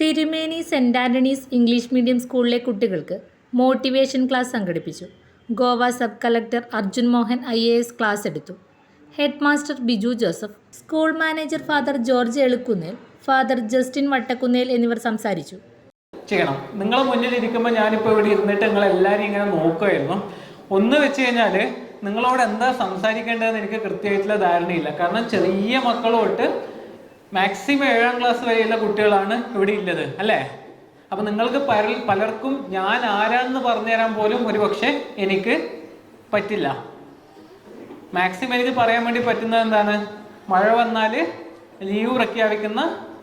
തിരുമേനി saint Antony's English medium സ്കൂളിലെ കുട്ടികൾക്ക് മോട്ടിവേഷൻ ക്ലാസ് സംഘടിപ്പിച്ചു. Goa sub collector Arjun Mohan I A S class എടുത്തു. Head master Biju Joseph school manager father George Elukkunnel father Justin Vattakkunnel എന്നിവർ സംസാരിച്ചു. ചെയ്യണം. നിങ്ങളെ മുന്നിൽ ഇരിക്കുമ്പോൾ ഞാനിപ്പോൾ ഇവിടെ ഇരുന്നിട്ട് നിങ്ങൾ എല്ലാവരും ഇങ്ങനെ നോക്കുമായിരുന്നു ഒന്ന് വെച്ച് കഴിഞ്ഞാൽ നിങ്ങളോട് എന്താ സംസാരിക്കേണ്ടതെന്ന് എനിക്ക് കൃത്യമായിട്ടുള്ള ധാരണയില്ല. കാരണം ചെറിയ മക്കളോട്ട് മാക്സിമം ഏഴാം ക്ലാസ് വരെയുള്ള കുട്ടികളാണ് ഇവിടെ ഉള്ളത് അല്ലേ? അപ്പം നിങ്ങൾക്ക് പല പലർക്കും ഞാൻ ആരാന്ന് പറഞ്ഞു തരാൻ പോലും ഒരു പക്ഷേ എനിക്ക് പറ്റില്ല. മാക്സിമം എനിക്ക് പറയാൻ വേണ്ടി പറ്റുന്നത് എന്താണ്? മഴ വന്നാൽ ലീവ് പ്രഖ്യാപിക്കുന്ന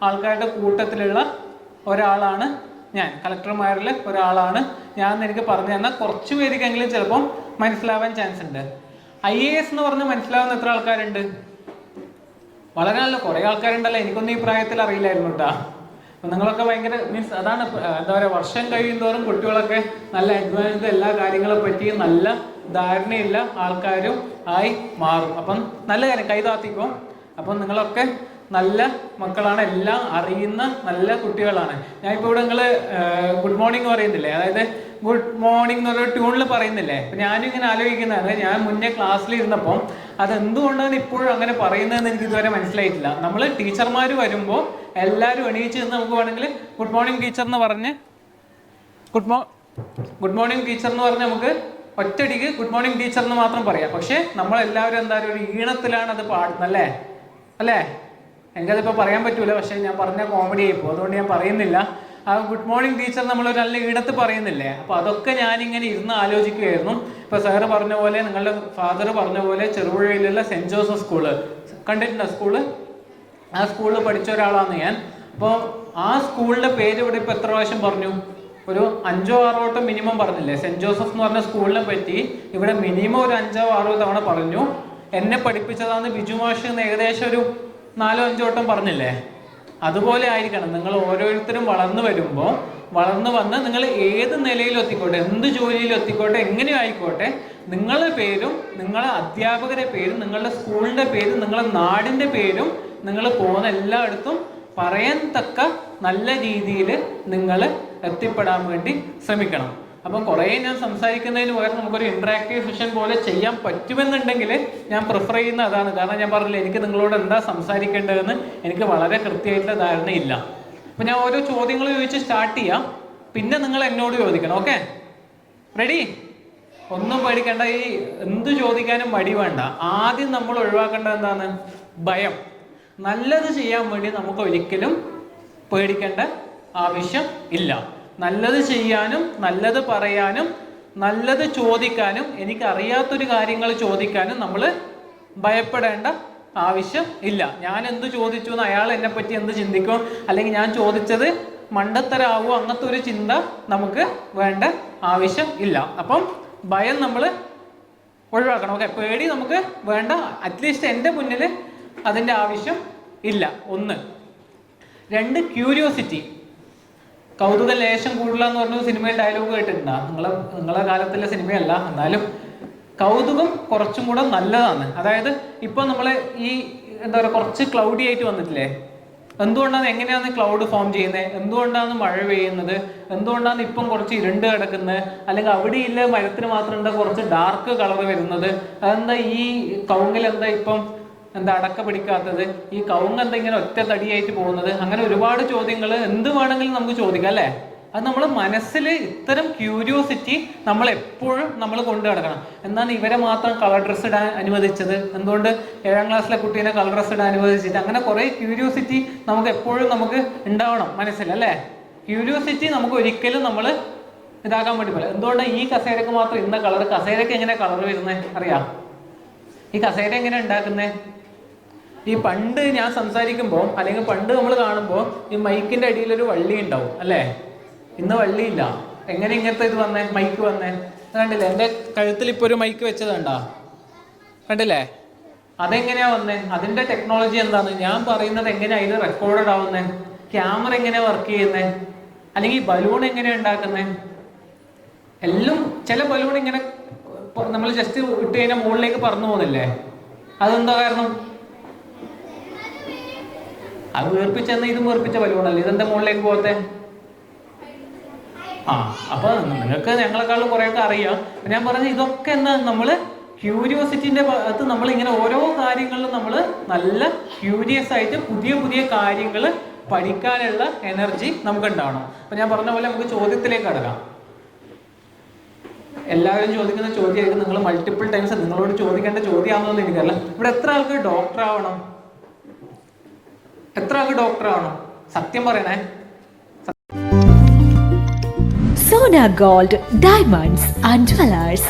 ആൾക്കാരുടെ കൂട്ടത്തിലുള്ള ഒരാളാണ് ഞാൻ കളക്ടർമാരിൽ ഒരാളാണ്. ഞാൻ എനിക്ക് പറഞ്ഞു തന്നാൽ കുറച്ച് പേർക്കെങ്കിലും ചിലപ്പം മനസ്സിലാവാൻ ചാൻസ് ഉണ്ട്. ഐ എ എസ് എന്ന് പറഞ്ഞ് മനസ്സിലാവുന്ന എത്ര ആൾക്കാരുണ്ട്? വളരെ നല്ല കുറേ ആൾക്കാരുണ്ടല്ലോ. എനിക്കൊന്നും ഈ പ്രായത്തിൽ അറിയില്ലായിരുന്നു കേട്ടോ. നിങ്ങളൊക്കെ ഭയങ്കര മീൻസ് അതാണ് എന്താ പറയുക വർഷം കഴിയുന്തോറും കുട്ടികളൊക്കെ നല്ല അഡ്വാൻസ് എല്ലാ കാര്യങ്ങളെ പറ്റി നല്ല ധാരണയുള്ള ആൾക്കാരും ആയി മാറും. അപ്പം നല്ല കാര്യം കൈതാത്തിക്കും അപ്പം നിങ്ങളൊക്കെ നല്ല മക്കളാണ് എല്ലാം അറിയുന്ന നല്ല കുട്ടികളാണ്. ഞാൻ ഇപ്പോൾ ഇവിടെ നിങ്ങൾ ഗുഡ് മോർണിംഗ് പറയുന്നില്ലേ? അതായത് ഗുഡ് മോർണിംഗ് എന്ന് പറഞ്ഞ ട്യൂണിൽ പറയുന്നില്ലേ? അപ്പൊ ഞാനും ഇങ്ങനെ ആലോചിക്കുന്നതാണ്. ഞാൻ മുന്നേ ക്ലാസ്സിൽ ഇരുന്നപ്പോൾ അത് എന്തുകൊണ്ടാണ് ഇപ്പോഴും അങ്ങനെ പറയുന്നതെന്ന് എനിക്ക് ഇതുവരെ മനസ്സിലായിട്ടില്ല. നമ്മൾ ടീച്ചർമാർ വരുമ്പോൾ എല്ലാവരും എണീച്ച് നിന്ന് നമുക്ക് വേണമെങ്കിൽ ഗുഡ് മോർണിംഗ് ടീച്ചർ എന്ന് പറഞ്ഞ് ഗുഡ് മോ ഗുഡ് മോർണിംഗ് ടീച്ചർ എന്ന് പറഞ്ഞ് നമുക്ക് ഒറ്റടിക്ക് ഗുഡ് മോർണിംഗ് ടീച്ചർ എന്ന് മാത്രം പറയാം. പക്ഷേ നമ്മളെല്ലാവരും എന്തായാലും ഒരു ഈണത്തിലാണ് അത് പാടുന്നത് അല്ലേ? അല്ലേ? എനിക്കതിപ്പോൾ പറയാൻ പറ്റൂല പക്ഷേ ഞാൻ പറഞ്ഞ കോമഡി ആയിപ്പോൾ അതുകൊണ്ട് ഞാൻ പറയുന്നില്ല. ആ ഗുഡ് മോർണിംഗ് ടീച്ചർ നമ്മൾ നല്ല ഇടത്ത് പറയുന്നില്ലേ? അപ്പോൾ അതൊക്കെ ഞാനിങ്ങനെ ഇരുന്ന് ആലോചിക്കുകയായിരുന്നു ഇപ്പോൾ സാറ് പറഞ്ഞ പോലെ നിങ്ങളുടെ ഫാദർ പറഞ്ഞ പോലെ ചെറുപുഴയിലുള്ള സെന്റ് ജോസഫ് സ്കൂൾ കണ്ടിട്ടുണ്ടോ സ്കൂൾ ആ സ്കൂളിൽ പഠിച്ച ഒരാളാണ് ഞാൻ. അപ്പോൾ ആ സ്കൂളിന്റെ പേര് ഇവിടെ ഇപ്പോൾ എത്ര പ്രാവശ്യം പറഞ്ഞു? ഒരു അഞ്ചോ ആറോ വട്ടം മിനിമം പറഞ്ഞില്ലേ? സെന്റ് ജോസഫ് എന്ന് പറഞ്ഞ സ്കൂളിനെ പറ്റി ഇവിടെ മിനിമം ഒരു അഞ്ചോ ആറോ തവണ പറഞ്ഞു. എന്നെ പഠിപ്പിച്ചതാണ് ബിജു മാഷ് ഏകദേശം ഒരു നാലോ അഞ്ചോ വട്ടം പറഞ്ഞില്ലേ? അതുപോലെ ആയിരിക്കണം. നിങ്ങൾ ഓരോരുത്തരും വളർന്നു വരുമ്പോൾ വളർന്നു വന്ന് നിങ്ങൾ ഏത് നിലയിൽ എത്തിക്കോട്ടെ എന്ത് ജോലിയിൽ എത്തിക്കോട്ടെ എങ്ങനെ ആയിക്കോട്ടെ നിങ്ങളുടെ പേരും നിങ്ങളെ അധ്യാപകരുടെ പേരും നിങ്ങളുടെ സ്കൂളിന്റെ പേരും നിങ്ങളുടെ നാടിന്റെ പേരും നിങ്ങൾ പോകുന്ന എല്ലായിടത്തും പറയാൻ തക്ക നല്ല രീതിയിൽ നിങ്ങൾ എത്തിപ്പെടാൻ വേണ്ടി ശ്രമിക്കണം. അപ്പം കുറേ ഞാൻ സംസാരിക്കുന്നതിന് പകരം നമുക്കൊരു ഇൻട്രാക്റ്റീവ് സെഷൻ പോലെ ചെയ്യാൻ പറ്റുമെന്നുണ്ടെങ്കിൽ ഞാൻ പ്രിഫർ ചെയ്യുന്ന അതാണ്. കാരണം ഞാൻ പറഞ്ഞില്ല എനിക്ക് നിങ്ങളോട് എന്താ സംസാരിക്കേണ്ടതെന്ന് എനിക്ക് വളരെ കൃത്യമായിട്ടുള്ള ധാരണയില്ല. അപ്പൊ ഞാൻ ഓരോ ചോദ്യങ്ങൾ ചോദിച്ച് സ്റ്റാർട്ട് ചെയ്യാം. പിന്നെ നിങ്ങൾ എന്നോട് ചോദിക്കണം ഓക്കെ റെഡി ഒന്നും പേടിക്കേണ്ട ഈ എന്ത് ചോദിക്കാനും മടി വേണ്ട. ആദ്യം നമ്മൾ ഒഴിവാക്കേണ്ടത് എന്താണ്? ഭയം. നല്ലത് ചെയ്യാൻ വേണ്ടി നമുക്ക് ഒരിക്കലും പേടിക്കേണ്ട ആവശ്യം ഇല്ല. നല്ലത് ചെയ്യാനും നല്ലത് പറയാനും നല്ലത് ചോദിക്കാനും എനിക്ക് അറിയാത്തൊരു കാര്യങ്ങൾ ചോദിക്കാനും നമ്മൾ ഭയപ്പെടേണ്ട ആവശ്യം ഇല്ല. ഞാൻ എന്ത് ചോദിച്ചു എന്ന് അയാൾ എന്നെ പറ്റി എന്ത് ചിന്തിക്കും? അല്ലെങ്കിൽ ഞാൻ ചോദിച്ചത് മണ്ടത്തരാവോ? അങ്ങനത്തെ ഒരു ചിന്ത നമുക്ക് വേണ്ട ആവശ്യം ഇല്ല. അപ്പം ഭയം നമ്മൾ ഒഴിവാക്കണം. ഓക്കെ പേടി നമുക്ക് വേണ്ട. അറ്റ്ലീസ്റ്റ് എന്റെ മുന്നിൽ അതിന്റെ ആവശ്യം ഇല്ല. ഒന്ന്. രണ്ട് ക്യൂരിയോസിറ്റി കൗതുക ലേശം കൂടുതല എന്ന് പറഞ്ഞ സിനിമയിൽ ഡയലോഗ് കേട്ടിട്ടുണ്ടോ. നിങ്ങളെ നിങ്ങളെ കാലത്തിലെ സിനിമയല്ല എന്നാലും കൗതുകം കുറച്ചും കൂടെ നല്ലതാണ്. അതായത് ഇപ്പൊ നമ്മളെ ഈ എന്താ പറയുക കുറച്ച് ക്ലൗഡി ആയിട്ട് വന്നിട്ടില്ലേ? എന്തുകൊണ്ടാണ് എങ്ങനെയാണ് ക്ലൗഡ് ഫോം ചെയ്യുന്നത് എന്തുകൊണ്ടാണ് മഴ പെയ്യുന്നത്? എന്തുകൊണ്ടാണ് ഇപ്പം കുറച്ച് ഇരുണ്ട് കിടക്കുന്നത്? അല്ലെങ്കിൽ അവിടെ ഇല്ല മരത്തിന് മാത്രം എന്താ കുറച്ച് ഡാർക്ക് കളർ വരുന്നത്? അതെന്താ ഈ കൗങ്ങിൽ എന്താ ഇപ്പം എന്താ അടക്ക പിടിക്കാത്തത്? ഈ കവുങ്ങ് എന്താ ഇങ്ങനെ ഒറ്റ തടിയായിട്ട് പോകുന്നത്? അങ്ങനെ ഒരുപാട് ചോദ്യങ്ങൾ എന്ത് വേണമെങ്കിലും നമുക്ക് ചോദിക്കാം അല്ലേ? അത് നമ്മളെ മനസ്സിൽ ഇത്തരം ക്യൂരിയോസിറ്റി നമ്മൾ എപ്പോഴും നമ്മൾ കൊണ്ടു നടക്കണം. എന്താണ് ഇവരെ മാത്രം കളർ ഡ്രസ് ഇടാൻ അനുവദിച്ചത്? എന്തുകൊണ്ട് ഏഴാം ക്ലാസ്സിലെ കുട്ടീനെ കളർ ഡ്രസ് ഇടാൻ അനുവദിച്ചിട്ട്? അങ്ങനെ കുറേ ക്യൂരിയോസിറ്റി നമുക്ക് എപ്പോഴും നമുക്ക് ഉണ്ടാവണം മനസ്സിൽ അല്ലേ? ക്യൂരിയോസിറ്റി നമുക്ക് ഒരിക്കലും നമ്മൾ ഇതാക്കാൻ വേണ്ടി പോലെ എന്തുകൊണ്ടാണ് ഈ കസേരക്ക് മാത്രം ഇന്ന കളർ കസേരക്ക് എങ്ങനെ കളർ വരുന്നത് അറിയാം. ഈ കസേര എങ്ങനെ ഉണ്ടാക്കുന്നേ? ഈ പണ്ട് ഞാൻ സംസാരിക്കുമ്പോൾ അല്ലെങ്കിൽ പണ്ട് നമ്മൾ കാണുമ്പോൾ ഈ മൈക്കിന്റെ അടിയിൽ ഒരു വള്ളി ഉണ്ടാവും അല്ലേ? ഇന്ന് വള്ളിയില്ല. എങ്ങനെ ഇങ്ങനത്തെ ഇത് വന്നേ? മൈക്ക് വന്നേ? കണ്ടില്ലേ? എന്റെ കഴുത്തിൽ ഇപ്പോൾ ഒരു മൈക്ക് വെച്ചത് കണ്ടാ കണ്ടില്ലേ? അതെങ്ങനെയാ വന്നേ? അതിന്റെ ടെക്നോളജി എന്താണ്? ഞാൻ പറയുന്നത് എങ്ങനെയാ ഇത് റെക്കോർഡഡ് ആവുന്നേ? ക്യാമറ എങ്ങനെ വർക്ക് ചെയ്യുന്നേ? അല്ലെങ്കിൽ ബലൂൺ എങ്ങനെയാ ഉണ്ടാക്കുന്നേ? എല്ലാം ചില ബലൂൺ ഇങ്ങനെ നമ്മൾ ജസ്റ്റ് ഇട്ട് കഴിഞ്ഞാൽ മുകളിലേക്ക് പറന്നു പോകുന്നില്ലേ? അതെന്താ കാരണം? അത് വീർപ്പിച്ചെന്ന് ഇതും വീർപ്പിച്ച ബലൂണല്ലേ ഇതെന്താ മുകളിലേക്ക് പോകത്തെ? ആ അപ്പൊ നിങ്ങൾക്ക് ഞങ്ങളെക്കാളും കുറെയൊക്കെ അറിയാം. ഞാൻ പറഞ്ഞ ഇതൊക്കെ എന്താ നമ്മൾ ക്യൂരിയോസിറ്റിന്റെ ഭാഗത്ത് നമ്മൾ ഇങ്ങനെ ഓരോ കാര്യങ്ങളിലും നമ്മൾ നല്ല ക്യൂരിയസ് ആയിട്ട് പുതിയ പുതിയ കാര്യങ്ങൾ പഠിക്കാനുള്ള എനർജി നമുക്ക് ഉണ്ടാവണം അപ്പൊ ഞാൻ പറഞ്ഞ പോലെ നമുക്ക് ചോദ്യത്തിലേക്ക് കടക്കാം. എല്ലാവരും ചോദിക്കുന്ന ചോദ്യമായിരിക്കും. നിങ്ങൾ മൾട്ടിപ്പിൾ ടൈംസ് നിങ്ങളോട് ചോദിക്കേണ്ട ചോദ്യമാണെന്നൊന്നും എനിക്കറിയില്ല. ഇവിടെ എത്ര ആൾക്ക് ഡോക്ടർ ആവണം? എത്ര ആൾക്ക് ഡോക്ടറാണോ സത്യം പറയണേ. Sona gold diamonds and jewellers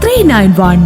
three nine one